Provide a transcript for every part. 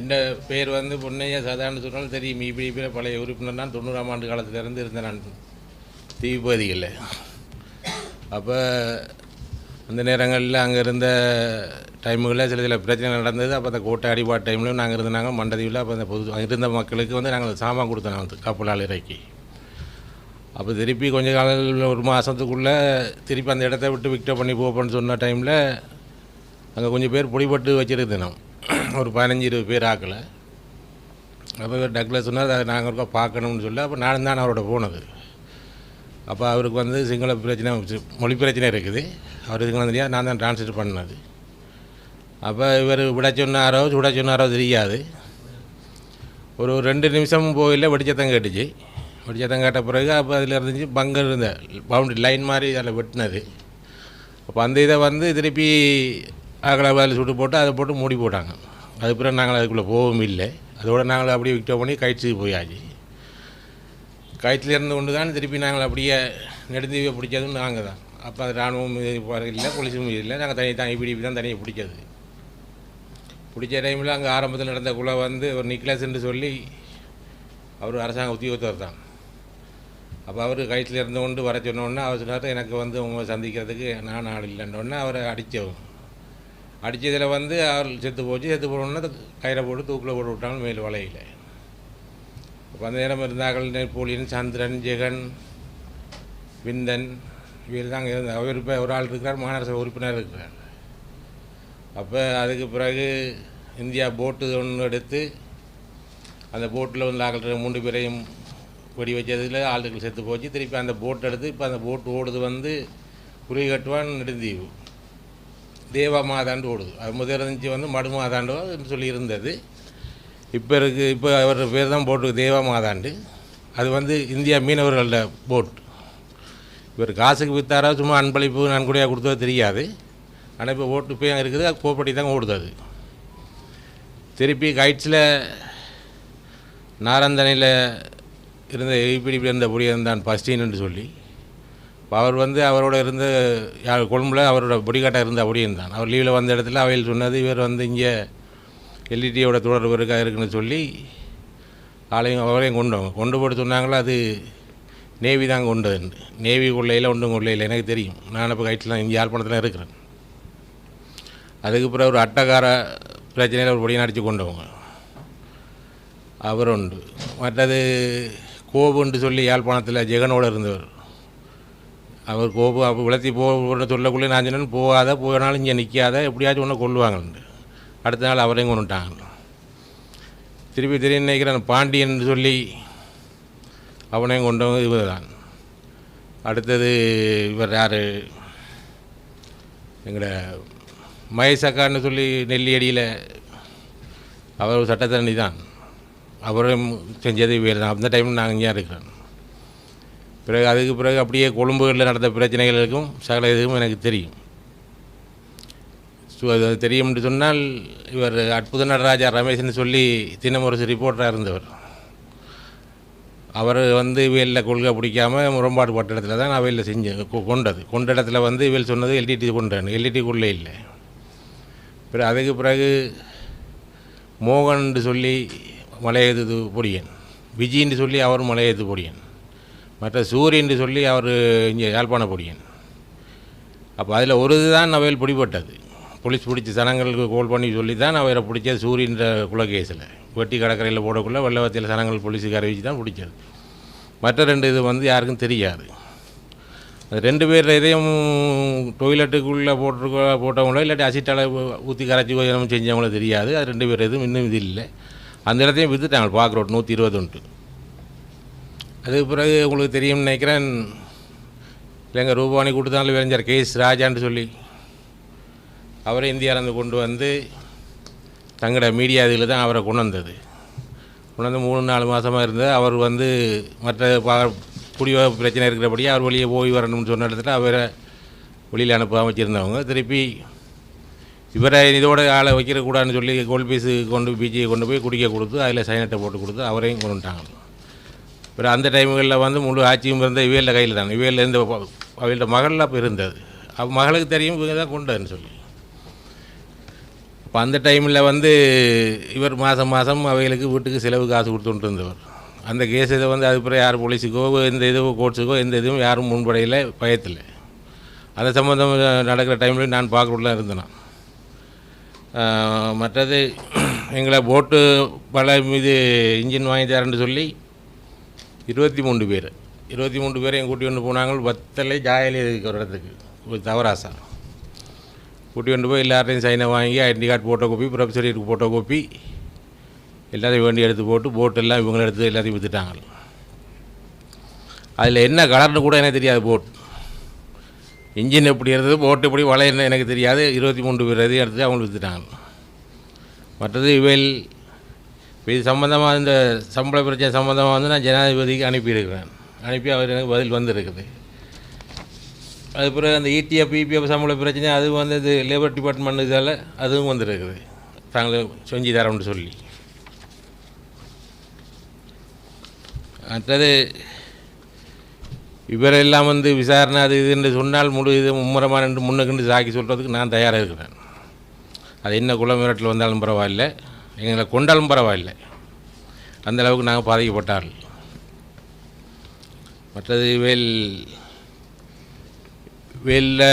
இந்த பேர் வந்து பொன்னையா சாதாரண சொன்னாலும் தெரியும். இபிடிபியில் பழைய உறுப்பினர் நான் தொண்ணூறாம் ஆண்டு காலத்திலேருந்து இருந்தேன் நான். தீபதிகளில். அப்போ அந்த நேரங்களில் அங்கே இருந்த டைமுகளில் சில சில பிரச்சனை நடந்தது. அப்போ அந்த கோட்டை அடிபாடு டைம்லையும் நாங்கள் இருந்தாங்க மண்டதீவில் அப்போ அந்த பொது இருந்த மக்களுக்கு வந்து நாங்கள் சாமான் கொடுத்தோம் நாங்கள் கப்பலால் இறக்கி. அப்போ திருப்பி கொஞ்ச காலம் ஒரு மாதத்துக்குள்ளே திருப்பி அந்த இடத்த விட்டு விக்ட பண்ணி போப்போன்னு சொன்ன டைமில் அங்கே கொஞ்சம் பேர் பொடிபட்டு வச்சுருந்தேன் நான் ஒரு பதினஞ்சு இருபது பேர் ஆக்கலை. அப்போ டக்ளஸ் சொன்னார் அதை நாங்கள் இருக்கோம் பார்க்கணும்னு சொல்லி அப்போ நானும் தான் அவரோட போனது. அப்போ அவருக்கு வந்து சிங்கள பிரச்சனை மொழி பிரச்சனை இருக்குது. அவர் சிங்களம் தெரியாது நான் தான் டிரான்ஸ்லேட் பண்ணது. அப்போ இவர் விட சொன்னாரோ சுட சொன்னாரோ தெரியாது. ஒரு ரெண்டு நிமிஷம் போகல வெடிச்சத்தம் கேட்டுச்சு. வெடிச்சத்தம் கேட்ட பிறகு அப்போ அதில் இருந்துச்சு பங்கு இருந்த பவுண்டரி லைன் மாதிரி அதில் வெட்டினது. அப்போ அந்த இதை வந்து திருப்பி அகலாபாதில் சுட்டு போட்டு அதை போட்டு மூடி போட்டாங்க. அது பிறகு நாங்கள் அதுக்குள்ளே போகவும் இல்லை. அதோடு நாங்கள் அப்படியே விக்டோ பண்ணி கயிற்று போயாச்சு. கயிற்றுல இருந்து கொண்டு தான் திருப்பி நாங்கள் அப்படியே நெடுந்தீவை பிடிச்சதும் நாங்கள் தான். அப்போ அது இராணுவம் இல்லை போலீஸும் இல்லை. நாங்கள் தனி தனி பிடிப்பி தான் தனியாக பிடிச்சது. பிடிச்ச டைமில் அங்கே ஆரம்பத்தில் நடந்த குலை வந்து ஒரு நிக்லஸ்ன்னு சொல்லி அவர் அரசாங்க உத்தியோகத்தர் தான். அப்போ அவர் கயிற்றில் இருந்து கொண்டு வர சொன்னோன்னே அவர் சொன்னார் எனக்கு வந்து உங்களை சந்திக்கிறதுக்கு நான் ஆள் இல்லைன்னொன்னே அவரை அடித்தவங்க அடித்ததில் வந்து அவர் செத்து போச்சு செத்து போனோன்னா கயிறை போட்டு தூக்கில் போட்டு விட்டாங்க மேல் வலையில். இப்போ அந்த நேரம் இருந்தார்கள் நெப்போலியன் சந்திரன் ஜெகன் விந்தன் இவர் தான் இருந்தார் அவர் இப்போ ஒரு ஆள் இருக்கிறார் மாநகர உறுப்பினர் இருக்கிறார் அப்போ அதுக்கு பிறகு இந்தியா போட்டு ஒன்று எடுத்து அந்த போட்டில் வந்து ஆக்கள் மூன்று பேரையும் வெடி வச்சதில் ஆளுகள் செத்து போச்சு. திருப்பி அந்த போட் எடுத்து இப்போ அந்த போட் ஓடுது வந்து குறிகட்டுவான் நெடுந்தீவு. தேவா மாதாண்டு ஓடுது அது முதலமைச்சி இருந்துச்சு வந்து மடு மாதாண்டுன்னு சொல்லி இருந்தது இப்போ இருக்கு இப்போ அவர் பேர் தான் போட்டு தேவா மாதாண்டு அது வந்து இந்தியா மீனவர்களோட போட். இவர் காசுக்கு விற்றாரா சும்மா அன்பளிப்பு நன்கொடையாக கொடுத்ததோ தெரியாது. ஆனால் இப்போ ஓட்டு போய் அங்கே இருக்குது அது கோப்படி தான் ஓடுது அது. திருப்பி கைட்ஸில் நாரந்தனையில் இருந்த இப்படி இருந்த புடியன் தான் ஃபஸ்டின்னு சொல்லி. அவர் வந்து அவரோட இருந்த யார் கொழும்புல அவரோட பொடிகாட்டாக இருந்த அப்படியும் தான். அவர் லீவில் வந்த இடத்துல அவையில் சொன்னது இவர் வந்து இங்கே எல்இடியோட தொடர்பு இருக்கா இருக்குன்னு சொல்லி ஆளையும் அவரையும் கொண்டு வாங்க கொண்டு போட்டு சொன்னாங்களோ அது நேவி தான் கொண்டது நேவி கொள்ளையில் ஒன்றும் கொள்ளையில் எனக்கு தெரியும். நான் இப்போ கைட்டில் இங்கே யாழ்ப்பாணத்தில் இருக்கிறேன். அதுக்கு பிறகு ஒரு அட்டகார பிரச்சனையில் ஒரு பொடியை நடித்து கொண்டவங்க அவர் உண்டு. மற்றது கோபுன்னு சொல்லி யாழ்ப்பாணத்தில் ஜெகனோடு இருந்தவர். அவர் கோபு அப்போ விளத்தி போன சொல்லக்குள்ளே நான் சொன்னேன் போகாத போனாலும் இங்கே நிற்காத. எப்படியாச்சும் ஒன்று கொள்ளுவாங்கன்ட்டு. அடுத்த நாள் அவரையும் கொண்டுட்டாங்க திருப்பி திடீர்னு நினைக்கிறேன்? பாண்டியன் சொல்லி அவனையும் கொண்டவங்க இவர் தான் அடுத்தது இவர் யார்? எங்களோட மகேசக்கான்னு சொல்லி நெல்லியடியில் அவர் சட்டத்தரணி தான் அவரும் செஞ்சது இவர் தான் அந்த டைமில் நாங்கள் இங்கே இருக்கிறோம். பிறகு அதுக்கு பிறகு அப்படியே கொழும்புகளில் நடந்த பிரச்சனைகளுக்கும் சகல இதுக்கும் எனக்கு தெரியும். ஸோ அது தெரியும்னு சொன்னால் இவர் அற்புத நடராஜா ரமேஷ்னு சொல்லி தினமுரசு ரிப்போர்ட்டராக இருந்தவர். அவர் வந்து இவையில் கொள்கை பிடிக்காம முரண்பாடு பட்ட இடத்துல தான் அவையில் செஞ்சு கொ- கொண்டது. கொண்ட இடத்துல வந்து இவையில் சொன்னது எல்டிடி கொண்டான். எல்டிடிக்குள்ளே இல்லை. பிறகு அதுக்கு பிறகு மோகன் சொல்லி மலையெழுத்து பொடியன். விஜின்னு சொல்லி அவர் மலையெழுத்து பொடியன். மற்ற சூரியன் சொல்லி அவர் இங்கே யாழ்ப்பாண பொடியன் அப்போ அதில் ஒரு இதுதான் அவையில் பிடிபட்டது. போலீஸ் பிடிச்சி சனங்களுக்கு கோல் பண்ணி சொல்லி தான் அவரை பிடிச்சது சூரியன்ற குலகேஸில் வெட்டி கடற்கரையில் போடக்குள்ளே வெள்ளவத்தியில் சனங்கள் போலீஸுக்கு அறிவிச்சு தான் பிடிச்சது. மற்ற ரெண்டு இது வந்து யாருக்கும் தெரியாது. அது ரெண்டு பேர் இதையும் டொய்லெட்டுக்குள்ளே போட்டிருக்க போட்டவங்களோ இல்லாட்டி அசிட்டால ஊற்றி கரைச்சி போய் செஞ்சவங்களோ தெரியாது. அது ரெண்டு பேர் எதுவும் இன்னும் இது இல்லை. அந்த இடத்தையும் விற்றுட்டாங்க பார்க்குறோம் நூற்றி இருபது அதுக்கு பிறகு உங்களுக்கு தெரியும்னு நினைக்கிறேன். இல்லைங்க ரூபானி கொடுத்தாலும் விளைஞ்சார் கேஎஸ் ராஜான்னு சொல்லி அவரை இந்தியாவிலேருந்து கொண்டு வந்து தங்களோட மீடியா இதில் தான் அவரை கொண்டு வந்தது. கொண்டு வந்து மூணு நாலு மாதமாக இருந்து அவர் வந்து மற்ற பா குடிவ பிரச்சனை இருக்கிறபடியே அவர் வெளியே போய் வரணும்னு சொன்ன இடத்துல அவரை வெளியில் அனுப்பாமல் வச்சுருந்தவங்க திருப்பி இவரை இதோட ஆளை வைக்கிறக்கூடாதுன்னு சொல்லி கோல்பீஸு கொண்டு பிஜியை கொண்டு போய் குடிக்க கொடுத்து அதில் சைனட்டை போட்டு கொடுத்து அவரையும் கொண்டு வந்துட்டாங்க அந்த டைமுகளில் வந்து முழு ஆட்சியும் இருந்த இவையில் கையில் தான். இவையில் இருந்த அவையோட மகளில் அப்போ இருந்தது. அப்போ மகளுக்கு தெரியும் இவங்க தான் கொண்டதுன்னு சொல்லி. இப்போ அந்த டைமில் வந்து இவர் மாதம் மாதம் அவைகளுக்கு வீட்டுக்கு செலவு காசு கொடுத்துட்டு இருந்தவர். அந்த கேஸ் இதை வந்து அது பிறகு யார் போலீஸுக்கோ எந்த இதுவோ கோர்ட்ஸுக்கோ எந்த இதுவும் யாரும் முன்படையில் பயத்தில். அந்த சம்மந்தம் நடக்கிற டைமில் நான் பார்க்கறதுலாம் இருந்தேன். மற்றது எங்களை போட்டு பல மீது இன்ஜின் வாங்கி தரேன்னு சொல்லி இருபத்தி மூன்று பேர். இருபத்தி மூணு பேரையும் கூட்டி கொண்டு போனாங்க. வத்தலை ஜாயலி இருக்கிற இடத்துக்கு. ஒரு தவராசா கூட்டி கொண்டு போய் எல்லாரையும் சைனை வாங்கி ஐடென்டி கார்டு ஃபோட்டோ காப்பி ப்ரொஃபஸருக்கு ஃபோட்டோ காப்பி எல்லாத்தையும் வேண்டி எடுத்து போட்டு போட்டெல்லாம் இவங்க இவங்களை எடுத்து எல்லாத்தையும் விற்றுட்டாங்க அதில் என்ன கலர்னு கூட எனக்கு தெரியாது போட் இன்ஜின் எப்படி இருந்தது போட்டு எப்படி வளையன்னு எனக்கு தெரியாது. இருபத்தி மூணு பேர் எதையும் எடுத்து அவங்களுக்கு விற்றுட்டாங்க மற்றது இவையில் இது சம்மந்தமாக இந்த சம்பள பிரச்சனை சம்மந்தமாக வந்து நான் ஜனாதிபதிக்கு அனுப்பியிருக்கிறேன். அனுப்பி அவர் எனக்கு பதில் வந்திருக்குது. அது பிறகு அந்த இடிஎஃப் இபிஎஃப் சம்பள பிரச்சனை அது வந்து இது லேபர் டிபார்ட்மெண்ட் இதால் அதுவும் வந்துருக்குது. தாங்கள் செஞ்சு தரோம்னு சொல்லி. அடுத்தது இவரெல்லாம் வந்து விசாரணை அது இதுன்னு சொன்னால் முழு இது மும்முரமாக நின்று முன்னுக்குண்டு சாக்கி சொல்கிறதுக்கு நான் தயாராக இருக்கிறேன். அது என்ன குளமிரட்டில் வந்தாலும் பரவாயில்லை. எங்களை கொண்டாலும் பரவாயில்லை அந்த அளவுக்கு நாங்கள் பாதிக்கப்பட்டால் மற்றது வேல் வேலில்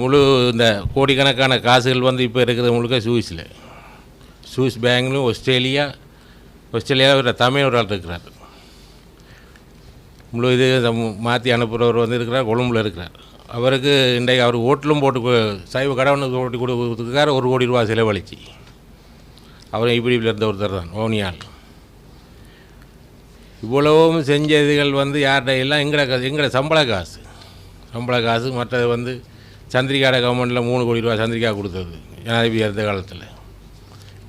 முழு இந்த கோடிக்கணக்கான காசுகள் வந்து இப்போ இருக்கிறது முழுக்க சுவிஸில் சுவிஸ் பேங்க்லையும் ஆஸ்திரேலியா ஆஸ்திரேலியாவில் ஒரு தமிழ் ஒரு ஆள் இருக்கிறார் முழு இது மாற்றி அனுப்புகிறவர் வந்து இருக்கிறார் கொழும்புல இருக்கிறார் அவருக்கு இன்றைக்கு அவர் ஓட்டிலும் போட்டு சைவ கடவுனுக்கு ஓட்டி கொடுத்துருக்காரு ஒரு கோடி ரூபா செலவழிச்சு அவர் இப்படியில் இருந்த ஒருத்தர் தான் ஓனியால். இவ்வளவும் செஞ்ச இதுகள் வந்து யார்கிட்ட எல்லாம் எங்கட காசு எங்கட சம்பள காசு. சம்பள காசு மற்றது வந்து சந்திரிகாட கவர்மெண்ட்டில் மூணு கோடி ரூபா சந்திரிகா கொடுத்தது ஜனாதிபதி இருந்த காலத்தில்.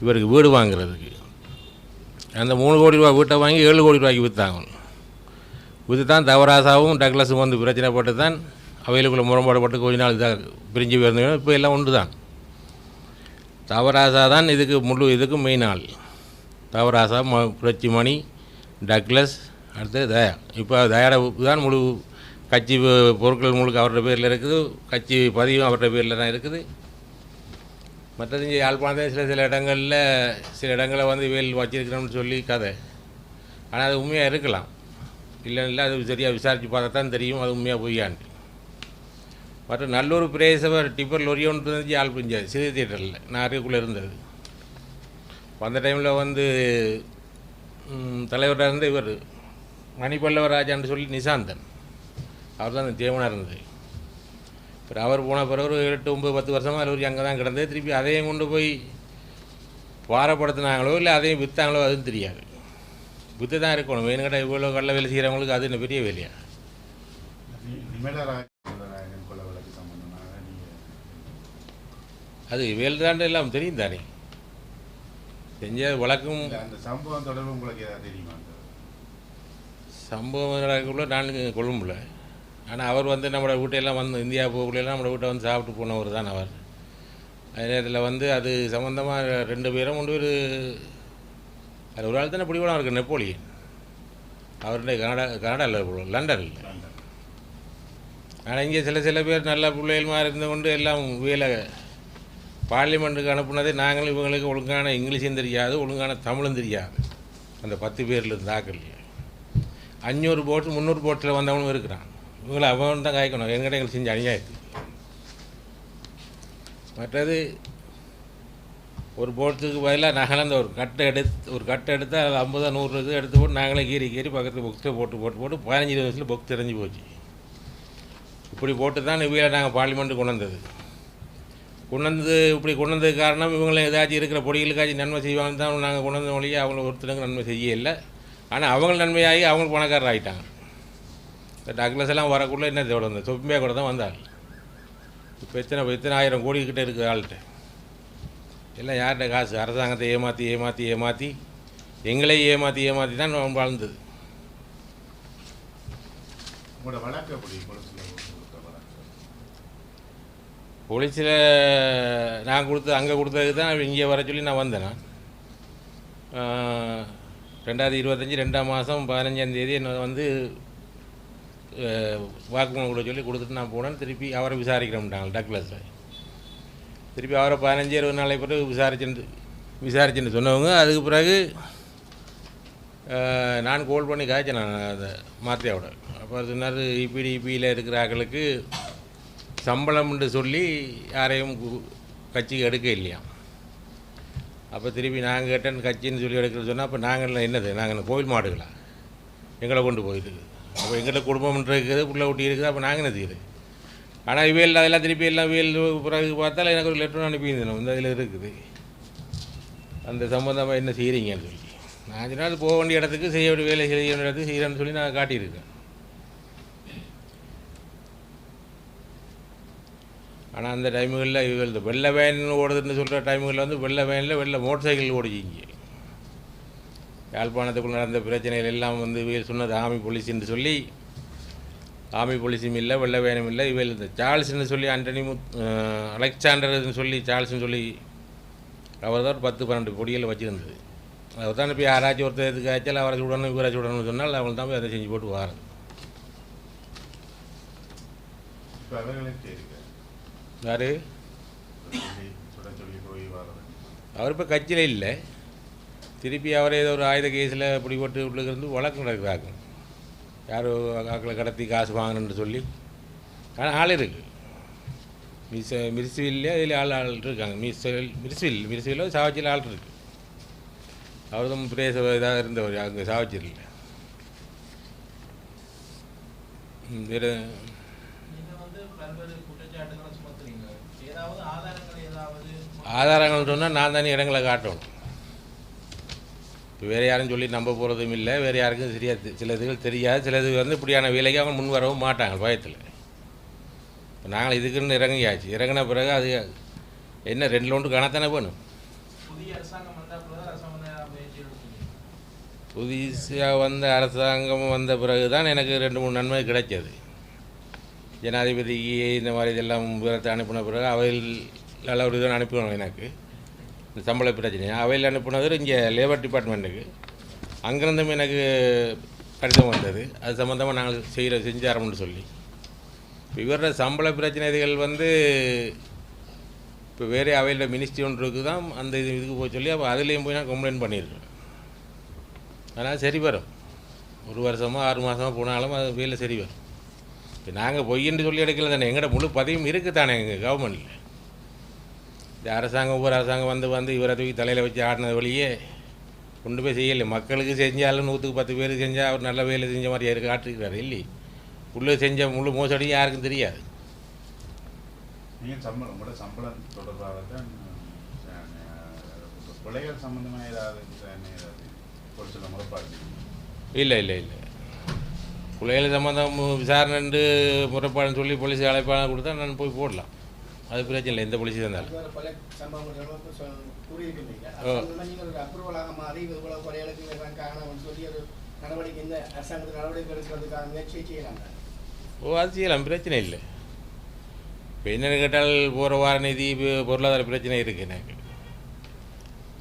இவருக்கு வீடு வாங்குறதுக்கு. அந்த மூணு கோடி ரூபா வீட்டை வாங்கி ஏழு கோடி ரூபாய்க்கு விற்றாங்க விற்று தான் தவராசாவும் டக்ளஸும் வந்து பிரச்சனைப்பட்டு தான் அவைகளுக்குள்ள முரண்பாடுபட்டு கொஞ்ச நாள் இதாக பிரிஞ்சு போயிருந்தோம் இப்போ எல்லாம் ஒன்று தான் தவராசா தான் இதுக்கு முழு இதுக்கும் மெயின் ஆள். தவராசா ம புரட்சி மணி டக்ளஸ் அடுத்து தயா. இப்போ தயாட தான் முழு கட்சி பொருட்கள் முழுக்க அவரோட பேரில் இருக்குது. கட்சி பதிவும் அவரோட பேரில் தான் இருக்குது. மற்றது இங்கே யாழ்ப்பாணத்தில் சில சில இடங்களில் சில இடங்களை வந்து வேல் வச்சிருக்கிறோம்னு சொல்லி கதை. ஆனால் அது உண்மையாக இருக்கலாம். இல்லைன்னா அது சரியாக விசாரித்து பார்த்தா தான் தெரியும். அது உண்மையாக பொய்யான்ட்டு. மற்ற நல்லூர் பிரேசவர் டிப்பர் லொரி ஒன்று இருந்துச்சு ஆள் பிஞ்சாது சிறு தியேட்டரில். நான் அருகுள்ளே இருந்தது. அந்த டைமில் வந்து தலைவராக இருந்த இவர் மணிப்பல்லவராஜான்னு சொல்லி நிசாந்தன். அவர் தான் அந்த தேவனாக இருந்தது. அப்புறம் அவர் போன பிறகு ஒரு எட்டு ஒம்பது பத்து வருஷமாக அவர் அங்கே தான் கிடந்தது. திருப்பி அதையும் கொண்டு போய் பாரப்படுத்தினாங்களோ இல்லை அதையும் விற்றாங்களோ அதுவும் தெரியாது. விற்று தான் இருக்கணும். மெயின் கடை இவ்வளோ கடல வேலை செய்கிறவங்களுக்கு அது என்ன பெரிய வேலையா நிமலராஜன் கொலை வழக்கு சம்பந்தமாக நீங்கள் அது வேல் தாண்டு எல்லாம் தெரியும் தானே? செஞ்ச வழக்கும் அந்த சம்பவம் தொடர்பு உங்களுக்கு ஏதாவது தெரியுமா? சம்பவம் நடக்கக்குள்ள நான் கொழும்புல. ஆனால் அவர் வந்து நம்மளோட வீட்டையெல்லாம் வந்து இந்தியா போகக்குள்ளெல்லாம் நம்மளோட வீட்டை வந்து சாப்பிட்டு போனவர் தான் அவர். அதே நேரத்தில் வந்து அது சம்மந்தமாக ரெண்டு பேரும் கொண்டு பேர் அது ஒரு ஆள் தானே பிடிக்கூட இருக்கு நெப்போலியன். அவருடைய கனடா கனடாவில் லண்டனில். லண்டன் ஆனால் இங்கே சில சில பேர் நல்ல பிள்ளைகள் மாதிரி இருந்து கொண்டு எல்லாம் வேலை பார்லிமெண்ட்டுக்கு அனுப்புனதே நாங்களும் இவங்களுக்கு ஒழுங்கான இங்கிலீஷும் தெரியாது ஒழுங்கான தமிழும் தெரியாது. அந்த பத்து பேரில் இருந்தாக்கள் அஞ்சூறு போட்டு முந்நூறு போட்டில் வந்தவனும் இருக்கிறான். இவங்களை அவன் தான் காய்க்கணும். எங்கிட்ட எங்களுக்கு செஞ்ச அநியாயத்து. மற்றது ஒரு போட்டுக்கு பதிலாக நகலந்த ஒரு கட்டை எடுத்து ஒரு கட்டை எடுத்து அது ஐம்பதா நூறு இது எடுத்து போட்டு நாங்களே கீறி கீறி பக்கத்தில் பொக்ஸை போட்டு போட்டு போட்டு பதினஞ்சு இருபது வருஷத்தில் பொக்ஸ் தெரிஞ்சு போச்சு. இப்படி போட்டு தான் இவங்களை நாங்கள் பார்லிமெண்ட்டு கொண்டு வந்தது. கொண்டு இப்படி கொண்டு காரணம் இவங்களை ஏதாச்சும் இருக்கிற பொடிகளுக்காச்சும் நன்மை செய்வாங்கன்னு தான் நாங்கள் கொண்டு வந்த மொழியை அவங்கள ஒருத்தனுக்கு நன்மை செய்ய இல்லை. ஆனால் அவங்க நன்மையாகி அவங்க பணக்காரர் ஆகிட்டாங்க இந்த டக்ளஸ் எல்லாம் வரக்குள்ளே என்ன தேவை? வந்தது தொப்பியா கூட தான் வந்தாள். இப்போ எத்தனை எத்தனை ஆயிரம் கோடி கிட்டே இருக்குது ஆள்கிட்ட. எல்லாம் யார்கிட்ட காசு? அரசாங்கத்தை ஏமாற்றி ஏமாற்றி ஏமாற்றி எங்களே ஏமாற்றி ஏமாற்றி தான் வாழ்ந்தது. உங்களோட வழக்கு எப்படி பொலிசில் கொடுத்த வழக்கு போலீஸில் நான் கொடுத்து அங்கே கொடுத்ததுக்கு தான் இங்கே வர சொல்லி நான் வந்தேன்? நான் ரெண்டாயிரத்தி இருபத்தஞ்சி ரெண்டாம் மாதம் பதினஞ்சாந்தேதி என்னை வந்து வாக்குமூலம் கொடுக்க சொல்லி கொடுத்துட்டு நான் போனேன். திருப்பி அவரை விசாரிக்கிறோம்ட்டாங்க டக்ளஸில். திருப்பி அவரை பதினஞ்சு இருபது நாளை பிறகு விசாரிச்சுட்டு விசாரிச்சுன்னு சொன்னவங்க. அதுக்கு பிறகு நான் கோல் பண்ணி காய்ச்சேன் நான் அதை மாத்தியாவோட. அப்போ சொன்னார் இபிடி இபியில் இருக்கிற சம்பளம் என்று சொல்லி யாரையும் கு- கட்சிக்கு எடுக்க இல்லையா? அப்போ திருப்பி நாங்கள் கேட்டேன் கட்சின்னு சொல்லி எடுக்கிறது சொன்னால் அப்போ நாங்கள் என்னது? நாங்கள் என்ன கோவில் மாடுகளா? எங்களை கொண்டு போயிட்டு அப்போ எங்கள்கிட்ட குடும்பம்ன்ற இருக்குது புள்ள ஊட்டி இருக்குது அப்போ நாங்கள் என்ன செய்யுது ஆனால் இவையில் அதெல்லாம் திருப்பி எல்லாம் இவையில் பிறகு பார்த்தாலும் எனக்கு ஒரு லெட்டர் அனுப்பியிருந்தேன் இந்த இதில் இருக்குது. அந்த சம்மந்தமாக என்ன செய்கிறீங்கன்னு சொல்லி. நான் சொன்னால் அது போக வேண்டிய இடத்துக்கு செய்ய வேண்டிய வேலை செய்ய வேண்டிய இடத்துக்கு செய்கிறேன்னு சொல்லி நான் காட்டியிருக்கேன். ஆனால் அந்த டைமுகளில் இவங்க இந்த வெள்ளை வேன் ஓடுதுன்னு சொல்கிற டைமுகளில் வந்து வெள்ளை வேனில் வெள்ளை மோட்டர் சைக்கிள் ஓடிச்சிங்க யாழ்ப்பாணத்துக்குள் நடந்த பிரச்சனைகள் எல்லாம் வந்து இவையில் சொன்னது ஆமி போலீஸ்ன்னு சொல்லி ஆமி போலீஸும் இல்லை வெள்ளை வேனும் இல்லை இவையில் இந்த சார்ல்ஸ்ன்னு சொல்லி ஆண்டனி முத் அலெக்சாண்டர்னு சொல்லி சார்ல்ஸ்னு சொல்லி அவர் தான் பத்து பன்னெண்டு பொடியில் வச்சுருந்தது. அவர் தான் இப்போ யாராச்சும் ஒருத்தர் எதுக்கு ஆச்சால் அவரை சுடணும் இவரை சுடணும்னு சொன்னால் அவங்க தான் போய் அதை செஞ்சு போட்டு வாரது. யார்? அவர் இப்போ கட்சியில் இல்லை. திருப்பி அவரை ஏதோ ஒரு ஆயுத கேஸில் பிடிபட்டு உள்ளிருந்து வழக்கு நடக்கிறாங்க. யாரோ ஆக்களை கடத்தி காசு வாங்கணும்னு சொல்லி. ஆனால் ஆள் இருக்குது மிஸ் மிரிசுவில்லையே அதில் ஆள் ஆள் இருக்காங்க. மிஸ்வில் மிரிசுவில் மிரிசுவில் சாவச்சியில் ஆள் இருக்குது அவர் தான் பிரேச இதாக இருந்தவர். அங்கே சாவச்சியில் வேறு நீங்க வந்து பல்வேறு குற்றச்சாட்டுகளை சுமத்துறீங்க ஏதாவது ஆதாரங்கள் ஏதாவது ஆதாரங்கள் சொன்னால் நான் தானே இடங்களை காட்டணும். இப்போ வேறு யாரும் சொல்லி நம்ப போகிறதும் இல்லை வேறு யாருக்கும் தெரியாது சில இதுகள் தெரியாது. சிலது வந்து இப்படியான வேலைக்கு அவங்க முன் வரவும் மாட்டாங்க பயத்தில். இப்போ நாங்கள் இதுக்குன்னு இறங்கியாச்சு. இறங்கின பிறகு அது என்ன ரெண்டு லோண்டு காணத்தானே எடுப்பீங்க புதுசாக வந்த அரசாங்கம் வந்த பிறகு தான் எனக்கு ரெண்டு மூணு நன்மை கிடைச்சது. ஜனாதிபதிக்கு இந்த மாதிரி இதெல்லாம் விவரத்தை அனுப்பின பிறகு அவையில் நல்ல ஒரு இதை அனுப்பினோம் எனக்கு. இந்த சம்பள பிரச்சனை. அவையில் அனுப்பினது இங்கே லேபர் டிபார்ட்மெண்ட்டுக்கு அங்கேருந்தும் எனக்கு கடிதம் வந்தது. அது சம்மந்தமாக நாங்கள் செய்கிற செஞ்சாரோம்னு சொல்லி. இப்போ இவரோட சம்பள பிரச்சனைகள் வந்து இப்போ வேறு அவையில் மினிஸ்ட்ரி ஒன்று இருக்குது தான் அந்த இது இதுக்கு போய் சொல்லி அப்போ அதுலேயும் போய் நான் கம்ப்ளைண்ட் பண்ணியிருக்கேன். அதனால் சரி வரும். ஒரு வருஷமாக ஆறு மாதமாக போனாலும் அது வேலை சரி வரும். இப்போ நாங்கள் பொய்ன்னு சொல்லி எடுக்கல தானே. எங்கள்ட முழு பதவியும் இருக்குது தானே எங்கள் கவர்மெண்ட்டில் இந்த அரசாங்கம் ஒவ்வொரு அரசாங்கம் வந்து வந்து இவரை தூக்கி தலையில் வச்சு ஆடினது வழியே கொண்டு போய் செய்யலை. மக்களுக்கு செஞ்சாலும் நூற்றுக்கு பத்து பேர் செஞ்சால் அவர் நல்ல வேலை செஞ்ச மாதிரி யாருக்கு காட்டிருக்கிறாரு இல்லை உள்ளே செஞ்ச முழு மோசடியும் யாருக்கும் தெரியாது. சம்பளம் சம்பளம் தொடர்பாக தான் பிள்ளைகள் சம்பந்தமாக ஏதாவது இருந்தா ஏதாவது ஒரு சில முறைப்பாடு இல்லை இல்லை இல்லை. பிள்ளைகள் சம்மந்தம் விசாரணைண்டு முறைப்பாடுன்னு சொல்லி போலீஸ் அழைப்பாளர் கொடுத்தா நான் போய் போடலாம். அது பிரச்சனை இல்லை எந்த போலீஸ் இருந்தாலும். ஓ. அது செய்யலாம் பிரச்சனை இல்லை. இப்போ என்னென்னு கேட்டால் போகிற வார நிதி பொருளாதார பிரச்சனை இருக்குது எனக்கு.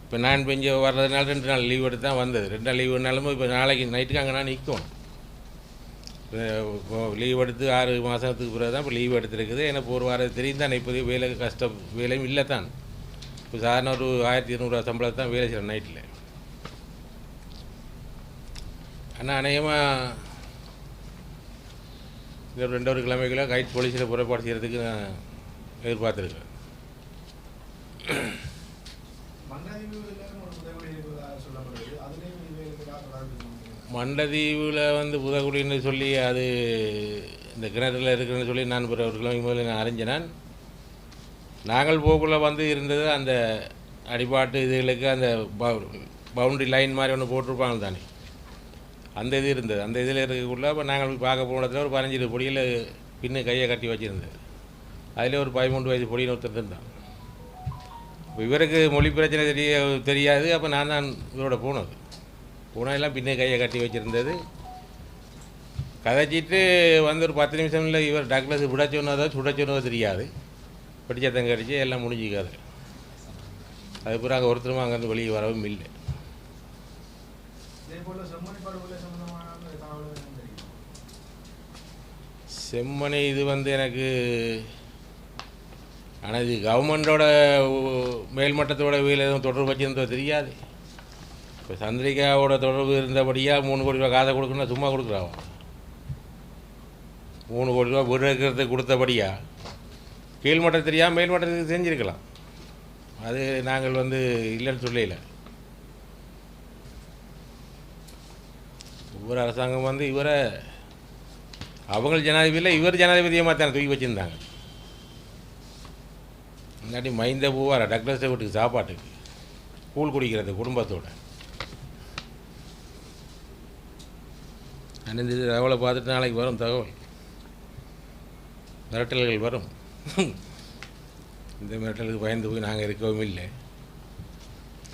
இப்போ நான் இப்போ இங்கே வர்றதுனால ரெண்டு நாள் லீவ் எடுத்து தான் வந்தது. ரெண்டு நாள் லீவ் எடுத்தாலும் இப்போ நாளைக்கு நைட்டுக்கு அங்கே நான் நிற்கும் லீவ் எடுத்து ஆறு மாதத்துக்கு பிறகு தான் இப்போ லீவ் எடுத்துருக்குது. ஏன்னா ஒரு வாரம் தெரியும் தான் இப்போதைய வேலை கஷ்டம் வேலையும் இல்லை தான். இப்போ சாதாரண ஒரு ஆயிரத்தி இருநூறுவா சம்பளத்தை தான் வேலை செய்கிறேன் நைட்டில் ஆனால் அநேகமாக இந்த ரெண்டு ஒரு கிழமைக்குள்ள கைட் போலீஸில் புறப்பாடு செய்கிறதுக்கு நான் எதிர்பார்த்துருக்கேன் மன்னாதிபதியில் ஒரு உதவி இருக்கிறதாக சொல்லப்படுது அதுலேயும் இவர்களுக்கு தொடர்பு இருக்கிறது. மண்டதீவில் வந்து புதகுடின்னு சொல்லி அது இந்த கிணறுல இருக்குன்னு சொல்லி நான் ஒரு ஒரு கிழமைக்கு முதல்ல நான் அறிஞ்சினான் நாங்கள் போக்குள்ள வந்து இருந்தது அந்த அடிபாட்டு இதுகளுக்கு அந்த பவுண்டரி லைன் மாதிரி ஒன்று போட்டிருப்பாங்க தானே அந்த இது இருந்தது. அந்த இதில் இருக்கக்குள்ள அப்போ நாங்கள் பார்க்க போன இடத்துல ஒரு பதினஞ்சு பொடியில் பின்னு கையை கட்டி வச்சுருந்தது. அதில் ஒரு பதிமூன்று வயது பொடியில் ஒருத்தர் இருந்தான். இப்போ இவருக்கு மொழி பிரச்சனை தெரிய தெரியாது. அப்போ நான் தான் இவரோட போனது. போனால் எல்லாம் பின்னே கையை கட்டி வச்சுருந்தது. கதைச்சிட்டு வந்து ஒரு பத்து நிமிஷம்ல இவர் டாக்டர்ஸ் விட சொன்னதோ சுட சொன்னதோ தெரியாது. படிச்சத்தங்க அடிச்சு எல்லாம் முடிஞ்சிக்காது. அது பிறகு அங்கே ஒருத்தருமா அங்கேருந்து வெளியே வரவும் இல்லை? செம்மணி இது வந்து எனக்கு ஆனால் இது கவர்மெண்டோட மேல்மட்டத்தோட வீல் எதுவும் தொடர்பு வச்சிருந்தோ தெரியாது. இப்போ சந்திரிகாவோட தொடர்பு இருந்தபடியாக மூணு கோடி ரூபா காதை கொடுக்கணும்னா சும்மா கொடுக்குறாவா மூணு கோடி ரூபா வீடு இருக்கிறதுக்கு கொடுத்தபடியா கீழ்மட்டம் தெரியாமல் மேல்மட்டத்துக்கு செஞ்சுருக்கலாம். அது நாங்கள் வந்து இல்லைன்னு சொல்லல. ஒவ்வொரு அரசாங்கம் வந்து இவரை அவங்க ஜனாதிபதியில் இவர் ஜனாதிபதியை தானே தூக்கி வச்சுருந்தாங்க. இல்லாட்டி மைந்த பூவாரா டக்ளஸ் வீட்டுக்கு சாப்பாட்டுக்கு கூழ் குடிக்கிறது குடும்பத்தோட. அனைந்து தகவலை பார்த்துட்டு நாளைக்கு வரும் தகவல். மிரட்டல்கள் வரும். இந்த மிரட்டலுக்கு பயந்து போய் நாங்கள் இருக்கவும் இல்லை.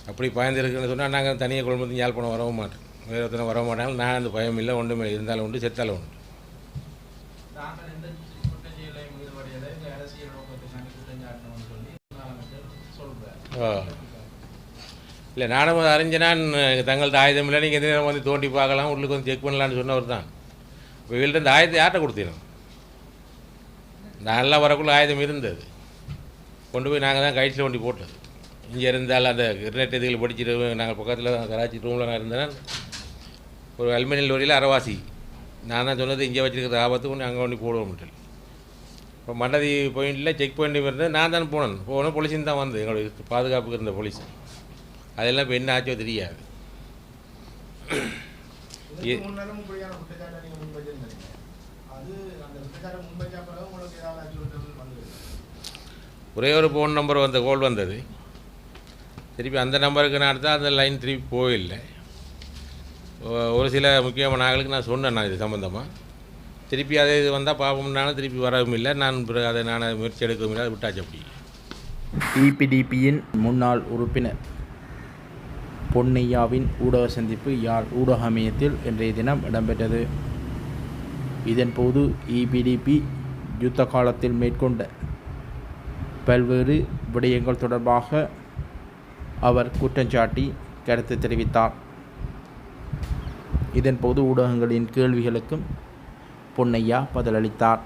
அப்படி பயந்து இருக்குன்னு சொன்னால் நாங்கள் தனியாக குடும்பத்தையும் யாழ்ப்பாணம் வரவும் மாட்டோம். வேறு ஒருத்தனை வர மாட்டாங்க நான் அந்த பயம் இல்லை ஒன்றுமே இருந்தாலும் உண்டு செத்தாலும் உண்டு. ஆ. இல்லை நானும் அதை அறிஞ்சனான். தங்கள்கிட்ட ஆயுதம் இல்லை நீங்கள் எந்த நேரம் வந்து தோண்டி பார்க்கலாம் உள்ளுக்கு வந்து செக் பண்ணலான்னு சொன்னவர் தான். இப்போ இவள்கிட்ட இந்த ஆயுதத்தை யார்கிட்ட கொடுத்தீங்க நல்லா வரக்குள்ள ஆயுதம் இருந்தது. கொண்டு போய் நாங்கள் தான் கைட்டில் வண்டி போட்டது. இங்கே இருந்தால் அந்த கிரினெட் இதுகள் படிச்சுட்டு நாங்கள் பக்கத்தில் கராச்சி ரூமில் நான் இருந்தேன். ஒரு அலுமினியம் லோரியில் அறவாசி. நான் தான் சொன்னது இங்கே வச்சுருக்கிற ஆபத்து ஒன்று அங்கே ஒன்று போடுவோம்ட்டு இப்போ மண்டதி பாயிண்டில் செக் பாயிண்ட் இருந்தது நான் தான் போனேன். போனேன் போலீஸும் தான் வந்து எங்களுடைய பாதுகாப்புக்கு இருந்த போலீஸ் அதெல்லாம் இப்போ என்ன ஆச்சோ தெரியாது ஒரே ஒரு ஃபோன் நம்பர் வந்த கோல் வந்தது. திருப்பி அந்த நம்பருக்கு நான் எடுத்தால் அந்த லைன் திருப்பி போயில்லை ஒரு சில முக்கியமான ஆளுக்கு நான் சொன்னேன் நான் இது சம்மந்தமாக திருப்பி அதே இது வந்தால் பார்ப்போம்னாலும் திருப்பி வரவும் இல்லை. நான் பிறகு அதை நான் முயற்சி எடுக்கவும் இல்லை. அதை விட்டாச்சு அப்படி. இபிடிபியின் முன்னாள் உறுப்பினர் பொன்னையாவின் ஊடக சந்திப்பு யாழ் ஊடக அமையத்தில் இன்றைய தினம் இடம்பெற்றது. இதன்போது இபிடிபி யுத்த காலத்தில் மேற்கொண்ட பல்வேறு விடயங்கள் தொடர்பாக அவர் குற்றஞ்சாட்டி கருத்து தெரிவித்தார். இதன்போது ஊடகங்களின் கேள்விகளுக்கும் பொன்னையா பதிலளித்தார்.